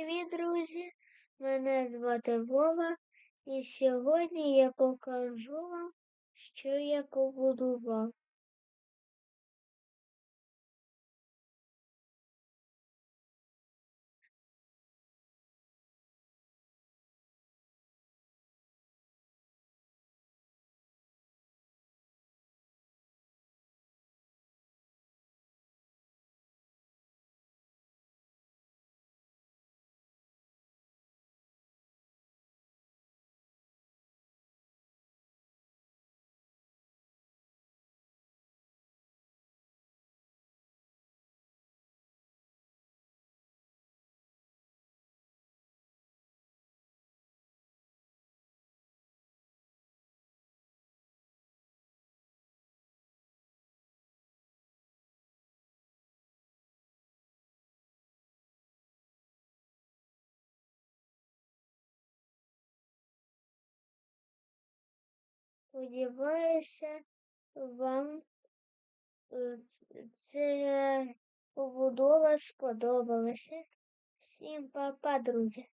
Привіт, друзі! Мене звати Вова, і сьогодні я покажу вам, що я побудував. Сподіваюся, вам е, ця побудова сподобалася. Всім па-па, друзі!